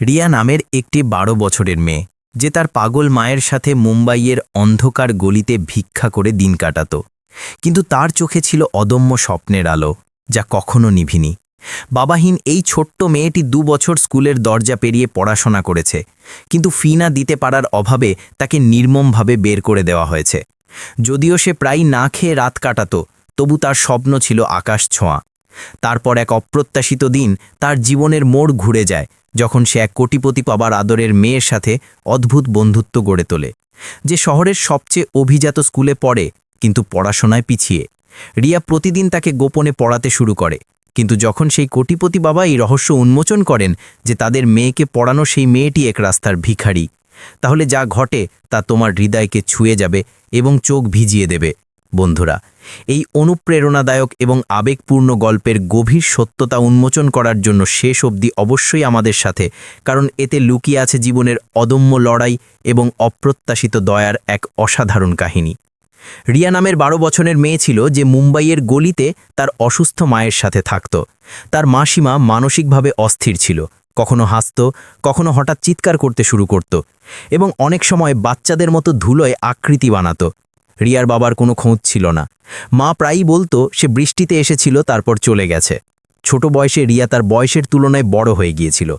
রিয়া নামের একটি বারো বছরের মেয়ে, যে তার পাগল মায়ের সাথে মুম্বাইয়ের অন্ধকার গলিতে ভিক্ষা করে দিন কাটাত। কিন্তু তার চোখে ছিল অদম্য স্বপ্নের আলো, যা কখনো নিভিনি। বাবাহীন এই ছোট্ট মেয়েটি দু বছর স্কুলের দরজা পেরিয়ে পড়াশোনা করেছে, কিন্তু ফি না দিতে পারার অভাবে তাকে নির্মমভাবে বের করে দেওয়া হয়েছে। যদিও সে প্রায় না খেয়ে রাত কাটাত, তবু তার স্বপ্ন ছিল আকাশ ছোঁয়া। তারপর এক অপ্রত্যাশিত দিন তার জীবনের মোড় ঘুরে যায়, যখন সে এক কোটিপতি পাবার আদরের মেয়ের সাথে অদ্ভুত বন্ধুত্ব গড়ে তোলে। যে শহরের সবচেয়ে অভিজাত স্কুলে পড়ে, কিন্তু পড়াশোনায় পিছিয়ে। রিয়া প্রতিদিন তাকে গোপনে পড়াতে শুরু করে, কিন্তু যখন সেই কোটিপতি বাবা এই রহস্য উন্মোচন করেন যে তাদের মেয়েকে পড়ানো সেই মেয়েটি এক রাস্তার ভিখারি, তাহলে যা ঘটে তা তোমার হৃদয়কে ছুঁয়ে যাবে এবং চোখ ভিজিয়ে দেবে। বন্ধুরা, এই অনুপ্রেরণাদায়ক এবং আবেগপূর্ণ গল্পের গভীর সত্যতা উন্মোচন করার জন্য শেষ অবধি অবশ্যই আমাদের সাথে, কারণ এতে লুকিয়ে আছে জীবনের অদম্য লড়াই এবং অপ্রত্যাশিত দয়ার এক অসাধারণ কাহিনী। রিয়া নামের বারো বছরের মেয়ে ছিল যে মুম্বাইয়ের গলিতে তার অসুস্থ মায়ের সাথে থাকত। তার মাসিমা মানসিকভাবে অস্থির ছিল, কখনো হাসত, কখনো হঠাৎ চিৎকার করতে শুরু করত এবং অনেক সময় বাচ্চাদের মতো ধুলোয় আকৃতি বানাতো। রিয়ার বাবার কোনো খোঁজ ছিল না। মা প্রায়ই বলতো, সে বৃষ্টিতে এসেছিল, তারপর চলে গেছে। ছোট বয়সে রিয়া তার বয়সের তুলনায় বড় হয়ে গিয়েছিল।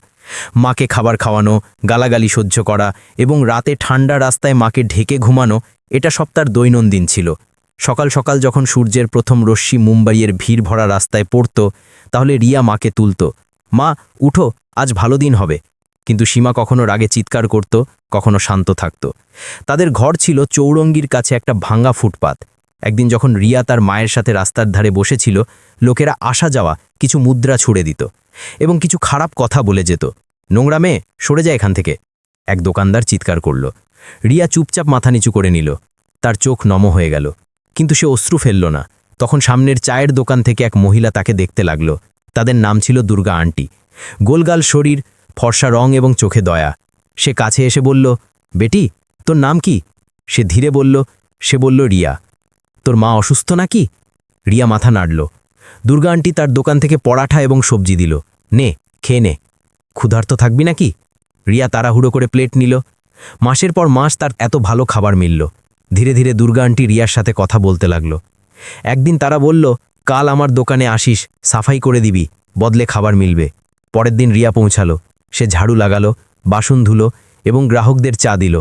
মাকে খাবার খাওয়ানো, গালাগালি সহ্য করা এবং রাতে ঠান্ডা রাস্তায় মাকে ঢেকে ঘুমানো, এটা সব তার দৈনন্দিন ছিল। সকাল সকাল যখন সূর্যের প্রথম রশ্মি মুম্বাইয়ের ভিড় ভরা রাস্তায় পড়ত, তাহলে রিয়া মাকে তুলত, মা, উঠো, আজ ভালো দিন হবে। কিন্তু সীমা কখনো রাগে চিৎকার করত, কখনো শান্ত থাকত। তাদের ঘর ছিল চৌরঙ্গির কাছে একটা ভাঙা ফুটপাত। একদিন যখন রিয়া তার মায়ের সাথে রাস্তার ধারে বসেছিল, লোকেরা আসা যাওয়া কিছু মুদ্রা ছুড়ে দিত এবং কিছু খারাপ কথা বলে যেত। নোংরা মেয়ে, সরে যায় এখান থেকে। এক দোকানদার চিৎকার করল। রিয়া চুপচাপ মাথা নিচু করে নিল। তার চোখ নম হয়ে গেল। কিন্তু সে অশ্রু ফেলল না। তখন সামনের চায়ের দোকান থেকে এক মহিলা তাকে দেখতে লাগল। তাদের নাম ছিল দুর্গা আন্টি। গোলগাল শরীর ফর্সা রং এবং চোখে দয়া। সে কাছে এসে বলল, বেটি, তোর নাম কি? সে ধীরে বলল, সে বলল, রিয়া। তোর মা অসুস্থ নাকি? রিয়া মাথা নাড়ল। দুর্গা আন্টি তার দোকান থেকে পরাঠা এবং সবজি দিল। নে, খেয়ে নে। ক্ষুধার্ত থাকবি নাকি? রিয়া তাড়াহুড়ো করে প্লেট নিল। মাসের পর মাস তার এত ভালো খাবার মিলল। ধীরে ধীরে দুর্গা আন্টি রিয়ার সাথে কথা বলতে লাগল। একদিন তারা বলল, কাল আমার দোকানে আসিস, সাফাই করে দিবি, বদলে খাবার মিলবে। পরের দিন রিয়া পৌঁছালো। সে ঝাড়ু লাগালো, বাসন ধুলো এবং গ্রাহকদের চা দিল।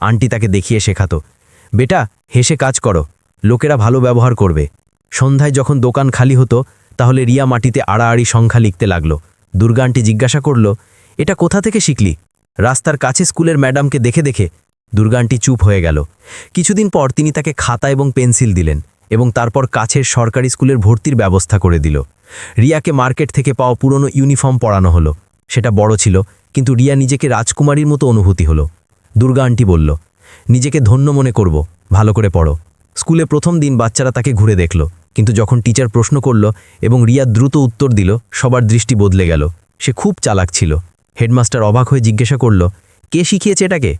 আন্টি তাকে দেখিয়ে শেখাতো, বেটা, হেসে কাজ করো, লোকেরা ভালো ব্যবহার করবে। সন্ধ্যায় যখন দোকান খালি হতো, তাহলে রিয়া মাটিতে আড়াআড়ি সংখ্যা লিখতে লাগল। দুর্গা আন্টি জিজ্ঞাসা করল, এটা কোথা থেকে শিখলি? রাস্তার কাছে স্কুলের ম্যাডামকে দেখে দেখে? দুর্গা আন্টি চুপ হয়ে গেল। কিছুদিন পর তিনি তাকে খাতা এবং পেন্সিল দিলেন এবং তারপর কাছের সরকারি স্কুলের ভর্তির ব্যবস্থা করে দিল। রিয়াকে মার্কেট থেকে পাওয়া পুরনো ইউনিফর্ম পরানো হলো। সেটা বড় ছিল, কিন্তু রিয়া নিজেকে রাজকুমারীর মতো অনুভূতি হলো। দুর্গা আন্টি বলল, নিজেকে ধন্য মনে করব, ভালো করে পড়ো। স্কুলে প্রথম দিন বাচ্চারা তাকে ঘুরে দেখল, কিন্তু যখন টিচার প্রশ্ন করল এবং রিয়া দ্রুত উত্তর দিল, সবার দৃষ্টি বদলে গেল। সে খুব চালাক ছিল। হেডমাস্টার অবাক হয়ে জিজ্ঞাসা করল, কে শিখিয়েছে এটাকে?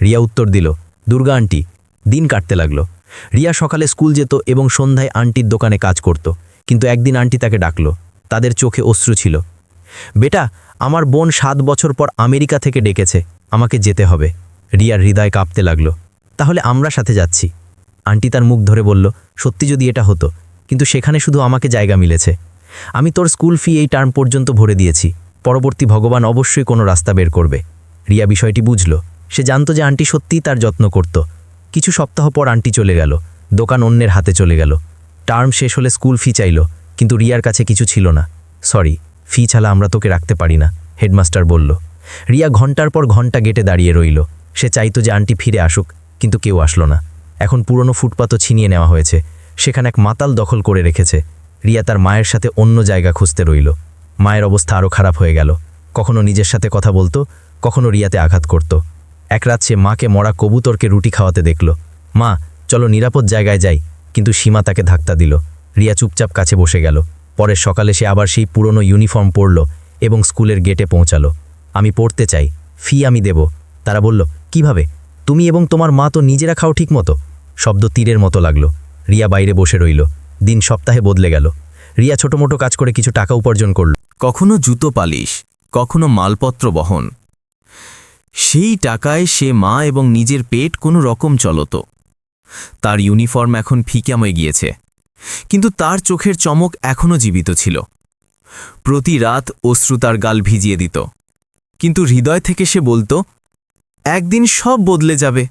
রিয়া উত্তর দিল, দুর্গা আন্টি, দিন কাটতে লাগল। রিয়া সকালে স্কুল যেত এবং সন্ধ্যায় আন্টির দোকানে কাজ করত, কিন্তু একদিন আন্টি তাকে ডাকল, তাদের চোখে অশ্রু ছিল। বেটা আমার বোন সাত বছর পর আমেরিকা থেকে ডেকেছে, আমাকে যেতে হবে। রিয়ার হৃদয় কাঁপতে লাগল। তাহলে আমরা সাথে যাচ্ছি। আন্টি তার মুখ ধরে বলল, সত্যি যদি এটা হতো, কিন্তু সেখানে শুধু আমাকে জায়গা মিলেছে। আমি তোর স্কুল ফি এই টার্ম পর্যন্ত ভরে দিয়েছি। পরবর্তী ভগবান অবশ্যই কোনো রাস্তা বের করবে। রিয়া বিষয়টি বুঝল। সে জানতো যে আন্টি সত্যিই তার যত্ন করত। কিছু সপ্তাহ পর আন্টি চলে গেল। দোকান অন্যের হাতে চলে গেল। টার্ম শেষ হলে স্কুল ফি চাইল, কিন্তু রিয়ার কাছে কিছু ছিল না। সরি ফি ছাড়া আমরা তোকে রাখতে পারি না, হেডমাস্টার বলল। রিয়া ঘণ্টার পর ঘণ্টা গেটে দাঁড়িয়ে রইল। সে চাইতো যে আন্টি ফিরে আসুক, কিন্তু কেউ আসলো না। এখন পুরনো ফুটপাতও ছিনিয়ে নেওয়া হয়েছে। সেখানে এক মাতাল দখল করে রেখেছে। রিয়া তার মায়ের সাথে অন্য জায়গা খুঁজতে রইল। মায়ের অবস্থা আরও খারাপ হয়ে গেল। কখনো নিজের সাথে কথা বলতো, কখনো রিয়াতে আঘাত করত। এক রাত সে মাকে মরা কবুতরকে রুটি খাওয়াতে দেখল। মা, চলো নিরাপদ জায়গায় যাই। কিন্তু সীমা তাকে ধাক্কা দিল। রিয়া চুপচাপ কাছে বসে গেল। পরের সকালে সে আবার সেই পুরনো ইউনিফর্ম পরল এবং স্কুলের গেটে পৌঁছালো। আমি পড়তে চাই, ফি আমি দেব। তারা বলল, কীভাবে? তুমি এবং তোমার মা তো নিজেরা খাও ঠিক মতো শব্দ তীরের মতো লাগল। রিয়া বাইরে বসে রইল। দিন সপ্তাহে বদলে গেল। রিয়া ছোট মোটো কাজ করে কিছু টাকা উপার্জন করল। কখনো জুতো পালিশ, কখনো মালপত্র বহন। সেই টাকায় সে মা এবং নিজের পেট কোনো রকম চলত। তার ইউনিফর্ম এখন ফিকামে গিয়েছে। কিন্তু তার চোখের চমক এখনও জীবিত ছিল। প্রতি রাত অশ্রু তার গাল ভিজিয়ে দিত। কিন্তু হৃদয় থেকে সে বলতো, একদিন সব বদলে যাবে।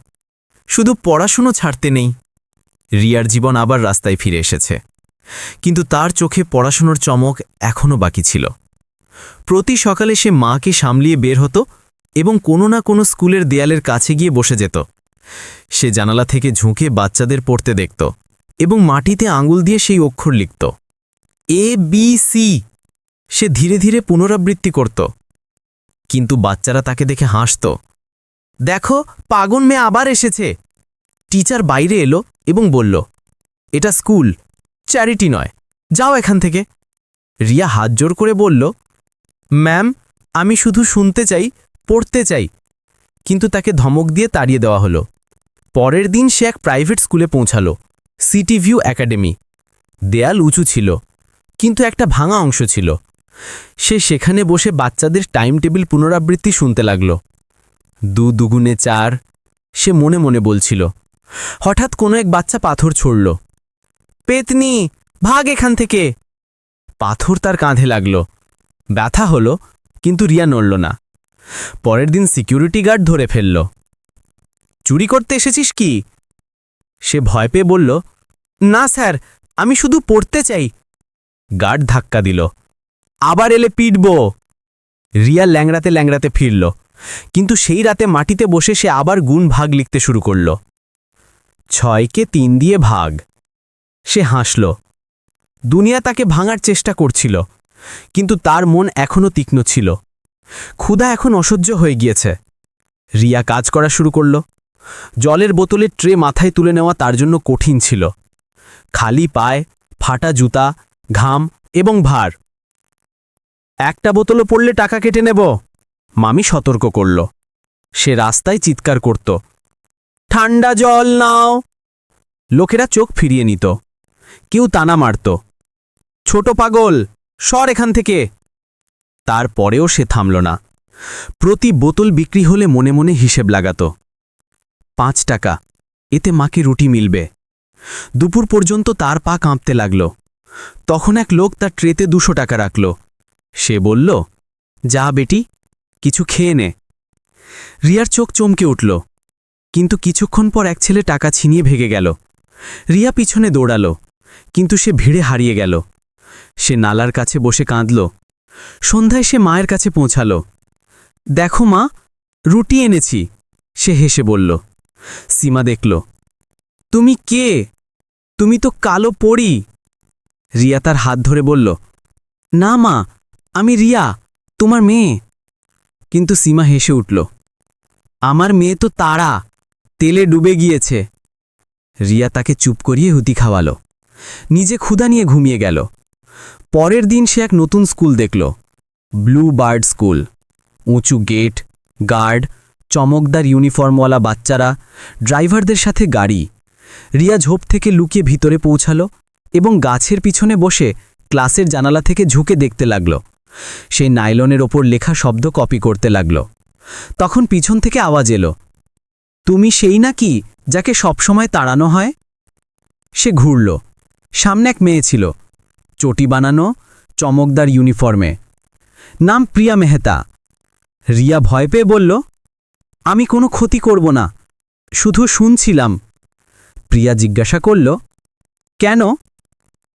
শুধু পড়াশুনো ছাড়তে নেই। রিয়ার জীবন আবার রাস্তায় ফিরে এসেছে। কিন্তু তার চোখে পড়াশুনোর চমক এখনও বাকি ছিল। প্রতি সকালে সে মাকে সামলিয়ে বের হতো এবং কোনো না কোনো স্কুলের দেয়ালের কাছে গিয়ে বসে যেত। সে জানালা থেকে ঝুঁকে বাচ্চাদের পড়তে দেখত। এবং মাটিতে আঙুল দিয়ে সেই অক্ষর লিখত। এ, বি, সি। সে ধীরে ধীরে পুনরাবৃত্তি করত। কিন্তু বাচ্চারা তাকে দেখে হাসত। দেখো পাগন মেয়ে আবার এসেছে। টিচার বাইরে এলো এবং বলল, এটা স্কুল, চ্যারিটি নয়, যাও এখান থেকে। রিয়া হাত জোর করে বলল, ম্যাম, আমি শুধু শুনতে চাই, পড়তে চাই। কিন্তু তাকে ধমক দিয়ে তাড়িয়ে দেওয়া হলো। পরের দিন সে এক প্রাইভেট স্কুলে পৌঁছালো। City View Academy. দেয়াল উঁচু ছিল, কিন্তু একটা ভাঙা অংশ ছিল। সে সেখানে বসে বাচ্চাদের টাইম টেবিল পুনরাবৃত্তি শুনতে লাগল। দু দুগুণে চার, সে মনে মনে বলছিল। হঠাৎ কোনো এক বাচ্চা পাথর ছড়ল। পেতনি, ভাগ এখান থেকে! পাথর তার কাঁধে লাগল। ব্যথা হলো, কিন্তু রিয়া নড়ল না। পরের দিন সিকিউরিটি গার্ড ধরে ফেলল। চুরি করতে এসেছিস কি? সে ভয় পেয়ে বলল, না স্যার, আমি শুধু পড়তে চাই। গার্ড ধাক্কা দিল, আবার এলে পিটব। রিয়া ল্যাংড়াতে ল্যাংড়াতে ফিরল, কিন্তু সেই রাতে মাটিতে বসে সে আবার গুণ ভাগ লিখতে শুরু করল। ছয়কে তিন দিয়ে ভাগ। সে হাসল, দুনিয়া তাকে ভাঙার চেষ্টা করছিল, কিন্তু তার মন এখনও তীক্ষ্ণ ছিল। ক্ষুধা এখন অসহ্য হয়ে গিয়েছে। রিয়া কাজ করা শুরু করল জলের বোতলের ট্রে মাথায় তুলে নেওয়া তার জন্য কঠিন ছিল। খালি পায়, ফাটা জুতা, ঘাম এবং ভার। একটা বোতলও পড়লে টাকা কেটে নেব, মামি সতর্ক করল। সে রাস্তায় চিৎকার করত, ঠান্ডা জল নাও। লোকেরা চোখ ফিরিয়ে নিত। কেউ তানা মারত, ছোট পাগল, সর এখান থেকে। তারপরেও সে থামল না। প্রতি বোতল বিক্রি হলে মনে মনে হিসেব লাগাত। পাঁচ টাকা। এতে মাকে রুটি মিলবে। দুপুর পর্যন্ত তার পা কাঁপতে লাগল। তখন এক লোক তার ট্রেতে দুশো টাকা রাখল। সে বলল, যা বেটি, কিছু খেয়ে নে। রিয়ার চোখ চমকে উঠল। কিন্তু কিছুক্ষণ পর এক ছেলে টাকা ছিনিয়ে ভেগে গেল। রিয়া পিছনে দৌড়াল, কিন্তু সে ভিড়ে হারিয়ে গেল। সে নালার কাছে বসে কাঁদল। সন্ধ্যায় সে মায়ের কাছে পৌঁছাল। দেখো মা, রুটি এনেছি। সে হেসে বলল। সীমা দেখল। তুমি কে? তুমি তো কালো পড়ি রিয়া তার হাত ধরে বলল, না মা, আমি রিয়া, তোমার মেয়ে। কিন্তু সীমা হেসে উঠল, আমার মেয়ে তো তারা, তেলে ডুবে গিয়েছে। রিয়া তাকে চুপ করিয়ে হুতি খাওয়ালো, নিজে ক্ষুধা নিয়ে ঘুমিয়ে গেল। পরের দিন সে এক নতুন স্কুল দেখল, ব্লু বার্ড স্কুল, উঁচু গেট, গার্ড চমকদার ইউনিফর্মওয়ালা বাচ্চারা, ড্রাইভারদের সাথে গাড়ি। রিয়া ঝোপ থেকে লুকিয়ে ভিতরে পৌঁছালো এবং গাছের পিছনে বসে ক্লাসের জানালা থেকে ঝুঁকে দেখতে লাগল। সেই নাইলনের ওপর লেখা শব্দ কপি করতে লাগল। তখন পিছন থেকে আওয়াজ এলো, তুমি সেই নাকি যাকে সবসময় তাড়ানো হয়? সে ঘুরল, সামনে এক মেয়ে ছিল, চটি বানানো চমকদার ইউনিফর্মে। নাম প্রিয়া মেহতা। রিয়া ভয় পেয়ে বলল আমি কোনো ক্ষতি করব না। শুধু শুনছিলাম। প্রিয়া জিজ্ঞাসা করল, কেন?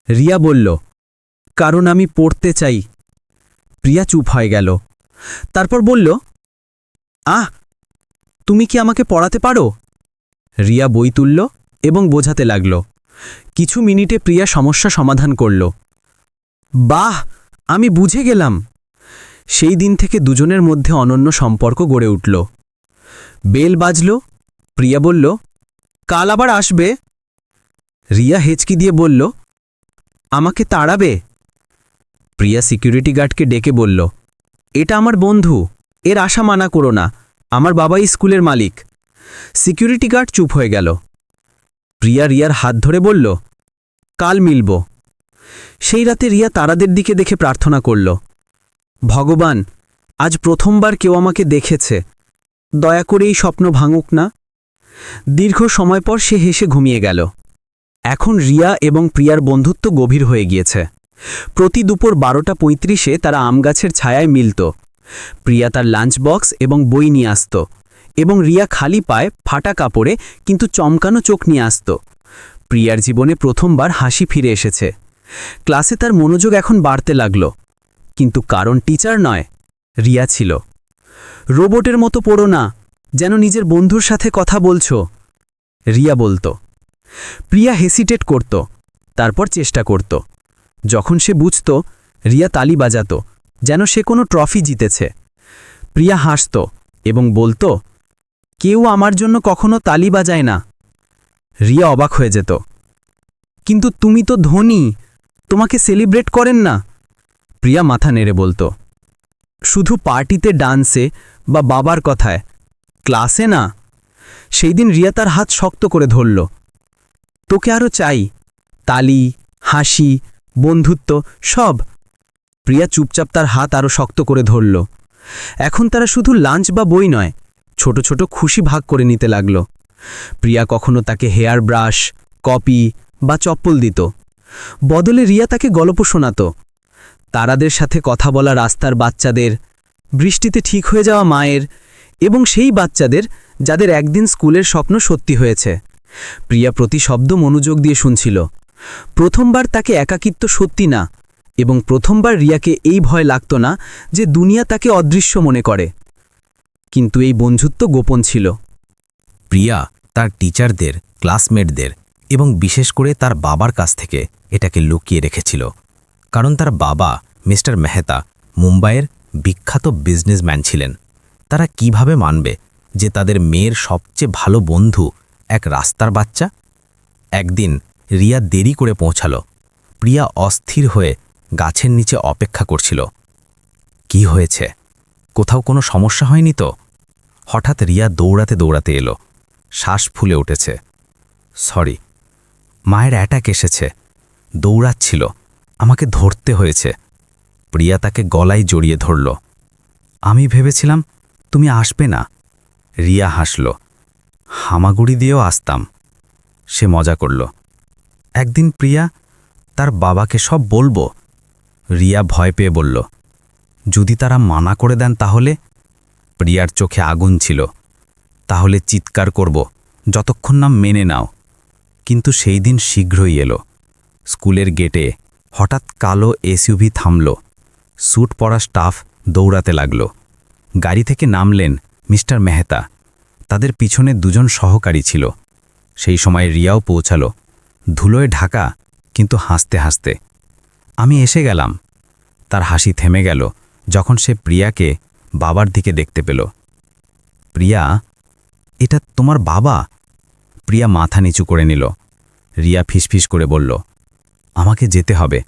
রিয়া বলল, কারণ আমি পড়তে চাই। প্রিয়া চুপ হয়ে গেল। তারপর বলল, আহ, তুমি কি আমাকে পড়াতে পারো? রিয়া বই তুলল এবং বোঝাতে লাগল। কিছু মিনিটে প্রিয়া সমস্যা সমাধান করল। বাহ, আমি বুঝে গেলাম। সেই দিন থেকে দুজনের মধ্যে অনন্য সম্পর্ক গড়ে উঠল। বেল বাজল, প্রিয়া বলল, কাল আবার আসবে। রিয়া হেচকি দিয়ে বলল, আমাকে তাড়াবে? প্রিয়া সিকিউরিটি গার্ডকে ডেকে বলল, এটা আমার বন্ধু, এর আশা মানা করো না, আমার বাবাই স্কুলের মালিক। সিকিউরিটি গার্ড চুপ হয়ে গেল। প্রিয়া রিয়ার হাত ধরে বলল, কাল মিলব। সেই রাতে রিয়া তারাদের দিকে দেখে প্রার্থনা করল, ভগবান, আজ প্রথমবার কেউ আমাকে দেখেছে। দয়া করে এই স্বপ্ন ভাঙুক না। দীর্ঘ সময় পর সে হেসে ঘুমিয়ে গেল। এখন রিয়া এবং প্রিয়ার বন্ধুত্ব গভীর হয়ে গিয়েছে। প্রতি দুপুর বারোটা পঁয়ত্রিশে তারা আমগাছের ছায়ায় মিলত। প্রিয়া তার লাঞ্চ বক্স এবং বই নিয়ে আসত এবং রিয়া খালি পায় ফাটা কাপড়ে কিন্তু চমকানো চোখ নিয়ে আসত। প্রিয়ার জীবনে প্রথমবার হাসি ফিরে এসেছে। ক্লাসে তার মনোযোগ এখন বাড়তে লাগল। কিন্তু কারণ টিচার নয়, রিয়া ছিল। রোবটের মতো পড়ো না, যেন নিজের বন্ধুর সাথে কথা বলছো, রিয়া বলতো। প্রিয়া হেসিটেট করত, তারপর চেষ্টা করত। যখন সে বুঝত, রিয়া তালি বাজাত, যেন সে কোনো ট্রফি জিতেছে। প্রিয়া হাসত এবং বলতো, কেউ আমার জন্য কখনো তালি বাজায় না। রিয়া অবাক হয়ে যেত। কিন্তু তুমি তো ধনী, তোমাকে সেলিব্রেট করেন না? প্রিয়া মাথা নেড়ে বলতো। শুধু পার্টিতে ডান্সে বা বাবার কথায়। ক্লাসে না। সেই দিন রিয়া তার হাত শক্ত করে ধরল। তোকে আরও চাই। তালি, হাসি, বন্ধুত্ব, সব। প্রিয়া চুপচাপ তার হাত আরও শক্ত করে ধরল। এখন তারা শুধু লাঞ্চ বা বই নয়, ছোট ছোট খুশি ভাগ করে নিতে লাগল। প্রিয়া কখনো তাকে হেয়ার ব্রাশ, কপি বা চপ্পল দিত। বদলে রিয়া তাকে গল্প শোনাত। তারাদের সাথে কথা বলা রাস্তার বাচ্চাদের, বৃষ্টিতে ঠিক হয়ে যাওয়া মায়ের এবং সেই বাচ্চাদের যাদের একদিন স্কুলের স্বপ্ন সত্যি হয়েছে। প্রিয়া প্রতি শব্দ মনোযোগ দিয়ে শুনছিল। প্রথমবার তাকে একাকিত্ব সত্যি না এবং প্রথমবার রিয়াকে এই ভয় লাগত না যে দুনিয়া তাকে অদৃশ্য মনে করে। কিন্তু এই বন্ধুত্ব গোপন ছিল। প্রিয়া তার টিচারদের, ক্লাসমেটদের এবং বিশেষ করে তার বাবার কাছ থেকে এটাকে লুকিয়ে রেখেছিল। কারণ তার বাবা মিস্টার মেহতা মুম্বাইয়ের বিখ্যাত বিজনেসম্যান ছিলেন। তারা কীভাবে মানবে যে তাদের মেয়ের সবচেয়ে ভালো বন্ধু এক রাস্তার বাচ্চা? একদিন রিয়া দেরি করে পৌঁছাল। প্রিয়া অস্থির হয়ে গাছের নিচে অপেক্ষা করছিল। কি হয়েছে? কোথাও কোনো সমস্যা হয়নি তো? হঠাৎ রিয়া দৌড়াতে দৌড়াতে এলো। শ্বাস ফুলে উঠেছে। সরি, মায়ের অ্যাটাক এসেছে। দৌড়াচ্ছিল। আমাকে ধরতে হয়েছে। প্রিয়া তাকে গলায় জড়িয়ে ধরল। আমি ভেবেছিলাম, তুমি আসবে না। রিয়া হাসল। হামাগুড়ি দিয়েও আসতাম। সে মজা করল। একদিন প্রিয়া, তার বাবাকে সব বলব? রিয়া ভয় পেয়ে বলল। যদি তারা মানা করে দেন তাহলে? প্রিয়ার চোখে আগুন ছিল। তাহলে চিৎকার করব, যতক্ষণ না মেনে নাও। কিন্তু সেই দিন শীঘ্রই এলো। স্কুলের গেটে হঠাৎ কালো এসইউভি থামল। স্যুট পরা স্টাফ দৌড়াতে লাগল। গাড়ি থেকে নামলেন মিস্টার মেহতা। তাদের পিছনে দুজন সহকারী ছিল। সেই সময় রিয়াও পৌঁছালো। ধুলোয় ঢাকা, কিন্তু হাসতে হাসতে। আমি এসে গেলাম। তার হাসি থেমে গেল যখন সে প্রিয়াকে বাবার দিকে দেখতে পেল। প্রিয়া, এটা তোমার বাবা? প্রিয়া মাথা নিচু করে নিল। রিয়া ফিসফিস করে বলল আমাকে যেতে হবে।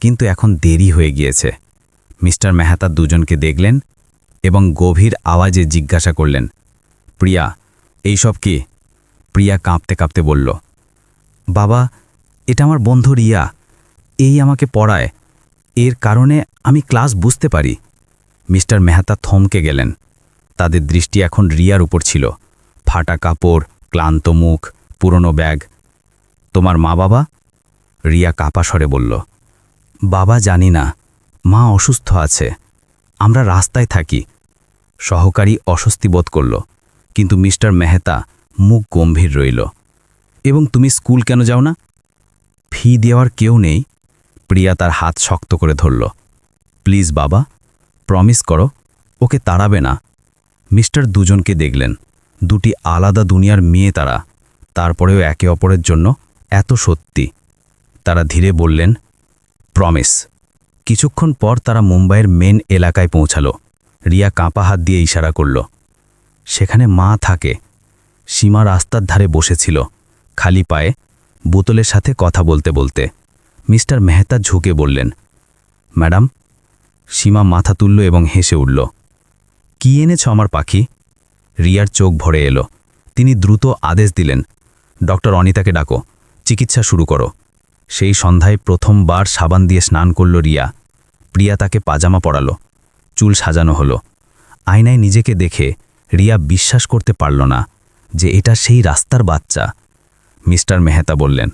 কিন্তু এখন দেরি হয়ে গিয়েছে। মিস্টার মেহতা দুজনকে দেখলেন এবং গভীর আওয়াজে জিজ্ঞাসা করলেন, প্রিয়া এইসব কি? প্রিয়া কাঁপতে কাঁপতে বলল, বাবা, এটা আমার বন্ধু রিয়া। এই আমাকে পড়ায়। এর কারণে আমি ক্লাস বুঝতে পারি। মিস্টার মেহতা থমকে গেলেন। তাদের দৃষ্টি এখন রিয়ার উপর ছিল। ফাটা কাপড়, ক্লান্ত মুখ, পুরনো ব্যাগ। তোমার মা বাবা? রিয়া কাপা স্বরে বলল, বাবা জানি না, মা অসুস্থ আছে, আমরা রাস্তায় থাকি। সহকারী অস্বস্তি বোধ করল, কিন্তু মিস্টার মেহতা, মুখ গম্ভীর রইল। এবং তুমি স্কুল কেন যাও না? ফি দেওয়ার কেউ নেই। প্রিয়া তার হাত শক্ত করে ধরল, প্লিজ বাবা, প্রমিস করো, ওকে তাড়াবে না। মিস্টার দুজনকে দেখলেন, দুটি আলাদা দুনিয়ার মেয়ে তারা, তারপরেও একে অপরের জন্য এত সত্যি। তারা ধীরে বললেন প্রমিস কিছুক্ষণ পর তারা মুম্বাইয়ের মেন এলাকায় পৌঁছালো। রিয়া কাঁপা হাত দিয়ে ইশারা করল। সেখানে মা থাকে। সীমা রাস্তার ধারে বসেছিল, খালি পায়ে, বোতলের সাথে কথা বলতে বলতে। মিস্টার মেহতা ঝুঁকে বললেন, ম্যাডাম। সীমা মাথা তুলল এবং হেসে উঠল, কি এনেছ আমার পাখি? রিয়ার চোখ ভরে এলো। তিনি দ্রুত আদেশ দিলেন, ডক্টর অনিতাকে ডাকো, চিকিৎসা শুরু করো। সেই সন্ধ্যায় প্রথমবার সাবান দিয়ে স্নান করল রিয়া। প্রিয়া তাকে পাজামা পরালো, চুল সাজানো হলো। আয়নায় নিজেকে দেখে রিয়া বিশ্বাস করতে পারল না যে এটা সেই রাস্তার বাচ্চা। মিস্টার মেহতা বললেন,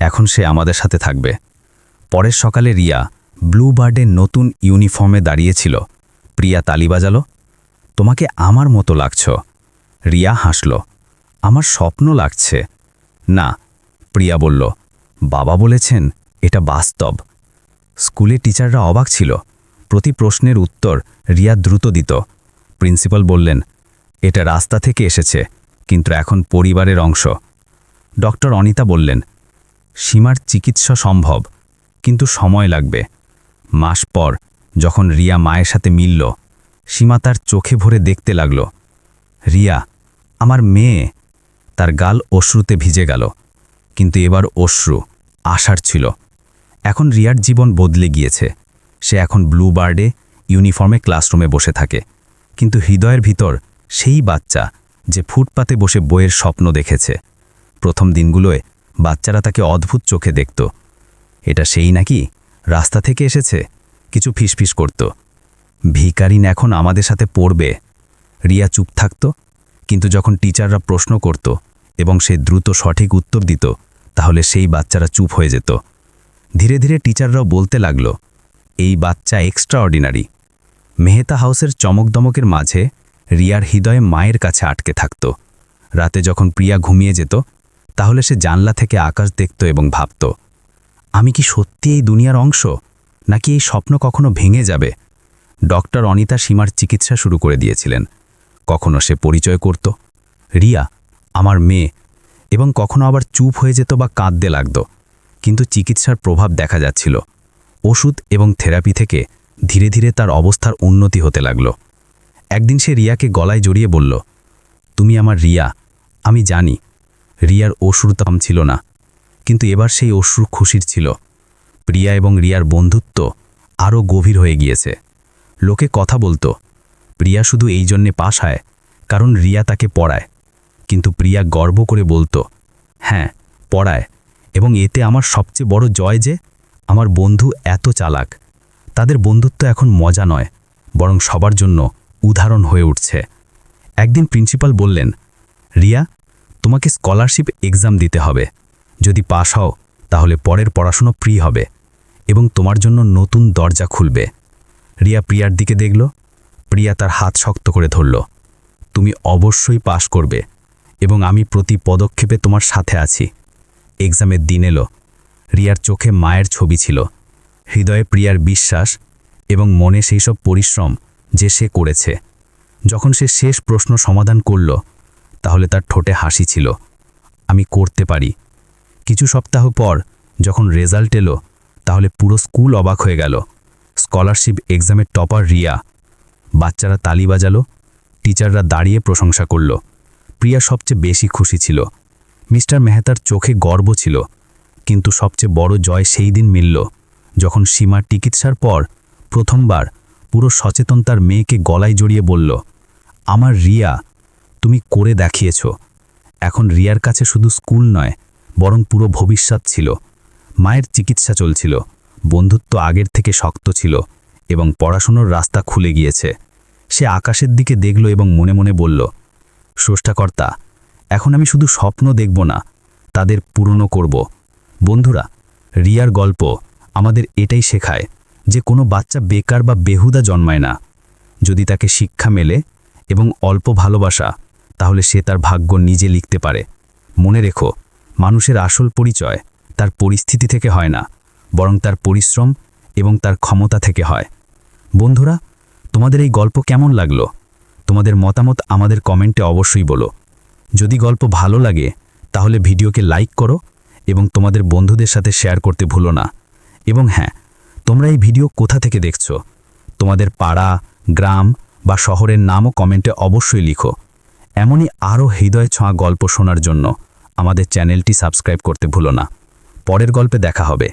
এখন সে আমাদের সাথে থাকবে। পরের সকালে রিয়া ব্লু বার্ডের নতুন ইউনিফর্মে দাঁড়িয়েছিল। প্রিয়া, তালি বাজালো? তোমাকে আমার মতো লাগছ? রিয়া হাসল, আমার স্বপ্ন লাগছে। না, প্রিয়া বলল বাবা বলেছেন, এটা বাস্তব। স্কুলে টিচাররা অবাক ছিল। প্রতি প্রশ্নের উত্তর রিয়া দ্রুত দিত। প্রিন্সিপাল বললেন, এটা রাস্তা থেকে এসেছে, কিন্তু এখন পরিবারের অংশ। ডক্টর অনিতা বললেন, সীমার চিকিৎসা সম্ভব, কিন্তু সময় লাগবে। মাস পর, যখন রিয়া মায়ের সাথে মিলল, সীমা তার চোখে ভরে দেখতে লাগল। রিয়া, আমার মেয়ে। তার গাল অশ্রুতে ভিজে গেল, কিন্তু এবার অশ্রু। আশার ছিল। এখন রিয়ার জীবন বদলে গিয়েছে। সে এখন ব্লু বার্ডে, ইউনিফর্মে ক্লাসরুমে বসে থাকে। কিন্তু হৃদয়ের ভিতর সেই বাচ্চা যে ফুটপাতে বসে বইয়ের স্বপ্ন দেখেছে। প্রথম দিনগুলোয় বাচ্চারা তাকে অদ্ভুত চোখে দেখত। এটা সেই নাকি? রাস্তা থেকে এসেছে? কিছু ফিসফিস করত। ভিকারিন এখন আমাদের সাথে পড়বে। রিয়া চুপ থাকত, কিন্তু যখন টিচাররা প্রশ্ন করত এবং সে দ্রুত সঠিক উত্তর দিত তাহলে সেই বাচ্চারা চুপ হয়ে যেত। ধীরে ধীরে টিচাররাও বলতে লাগল, এই বাচ্চা এক্সট্রা অর্ডিনারি মেহতা হাউসের চমকদমকের মাঝে রিয়ার হৃদয়ে মায়ের কাছে আটকে থাকত। রাতে যখন প্রিয়া ঘুমিয়ে যেত, তাহলে সে জানলা থেকে আকাশ দেখত এবং ভাবত, আমি কি সত্যি এই দুনিয়ার অংশ? নাকি এই স্বপ্ন কখনো ভেঙে যাবে? ডক্টর অনিতা সীমার চিকিৎসা শুরু করে দিয়েছিলেন। কখনো সে পরিচয় করত, রিয়া, আমার মেয়ে এবং কখনো আবার চুপ হয়ে যেত বা কাঁদতে লাগত। কিন্তু চিকিৎসার প্রভাব দেখা যাচ্ছিল। ওষুধ এবং থেরাপি থেকে ধীরে ধীরে তার অবস্থার উন্নতি হতে লাগল। একদিন সে রিয়াকে গলায় জড়িয়ে বলল, তুমি আমার রিয়া, আমি জানি রিয়ার অশ্রু দাম ছিল না, কিন্তু এবার সেই অশ্রু খুশির ছিল। প্রিয়া এবং রিয়ার বন্ধুত্ব আরও গভীর হয়ে গিয়েছে। লোকে কথা বলতো, প্রিয়া শুধু এই জন্যে পাশ হয়, কারণ রিয়া তাকে পড়ায়। কিন্তু প্রিয়া গর্ব করে বলতো হ্যাঁ পড়ায়। এবং এতে আমার সবচেয়ে বড় জয় যে, আমার বন্ধু এত চালাক। তাদের বন্ধুত্ব এখন মজা নয়, বরং সবার জন্য উদাহরণ হয়ে উঠছে। একদিন প্রিন্সিপাল বললেন, রিয়া, তোমাকে স্কলারশিপ এক্সাম দিতে হবে। যদি পাশ হও, তাহলে পরের পড়াশুনো ফ্রি হবে এবং তোমার জন্য নতুন দরজা খুলবে। রিয়া প্রিয়ার দিকে দেখল, প্রিয়া তার হাত শক্ত করে ধরল, তুমি অবশ্যই পাশ করবে। এবং আমি প্রতি পদক্ষেপে তোমার সাথে আছি। এক্সামের দিন এলো। রিয়ার চোখে মায়ের ছবি ছিল। হৃদয়ে প্রিয়ার বিশ্বাস এবং মনে সেই সব পরিশ্রম যে সে করেছে। যখন সে শেষ প্রশ্ন সমাধান করল, তাহলে তার ঠোঁটে হাসি ছিল। আমি করতে পারি। কিছু সপ্তাহ পর যখন রেজাল্ট এলো, তাহলে পুরো স্কুল অবাক হয়ে গেল। স্কলারশিপ এক্সামের টপার রিয়া। বাচ্চারা তালি বাজালো। টিচাররা দাঁড়িয়ে প্রশংসা করল। প্রিয়া সবচেয়ে বেশি খুশি ছিল। মিস্টার মেহতার চোখে গর্ব ছিল, কিন্তু সবচেয়ে বড় জয় সেই দিন মিলল, যখন সীমার চিকিৎসার পর প্রথমবার পুরো সচেতন তার মেয়েকে গলায় জড়িয়ে বলল, আমার রিয়া, তুমি করে দেখিয়েছ। এখন রিয়ার কাছে শুধু স্কুল নয়, বরং পুরো ভবিষ্যৎ ছিল। মায়ের চিকিৎসা চলছিল, বন্ধুত্ব আগের থেকে শক্ত ছিল এবং পড়াশুনোর রাস্তা খুলে গিয়েছে। সে আকাশের দিকে দেখল এবং মনে মনে বলল স্রষ্টাকর্তা এখন আমি শুধু স্বপ্ন দেখব না, তাদের পূরণও করব। বন্ধুরা, রিয়ার গল্প আমাদের এটাই শেখায় যে কোনো বাচ্চা বেকার বা বেহুদা জন্মায় না। যদি তাকে শিক্ষা মেলে এবং অল্প ভালোবাসা, তাহলে সে তার ভাগ্য নিজে লিখতে পারে। মনে রেখো, মানুষের আসল পরিচয় তার পরিস্থিতি থেকে হয় না, বরং তার পরিশ্রম এবং তার ক্ষমতা থেকে হয়। বন্ধুরা, তোমাদের এই গল্প কেমন লাগল? তোমাদের মতামত আমাদের কমেন্টে অবশ্যই বলো। যদি গল্প ভালো লাগে, তাহলে ভিডিওকে লাইক করো এবং তোমাদের বন্ধুদের সাথে শেয়ার করতে ভুলো না। এবং হ্যাঁ তোমরা এই ভিডিও কোথা থেকে দেখছ? তোমাদের পাড়া, গ্রাম বা শহরের নামও কমেন্টে অবশ্যই লিখো। এমনই আরও হৃদয় ছোঁয়া গল্প শোনার জন্য আমাদের চ্যানেলটি সাবস্ক্রাইব করতে ভুলো না। পরের গল্পে দেখা হবে।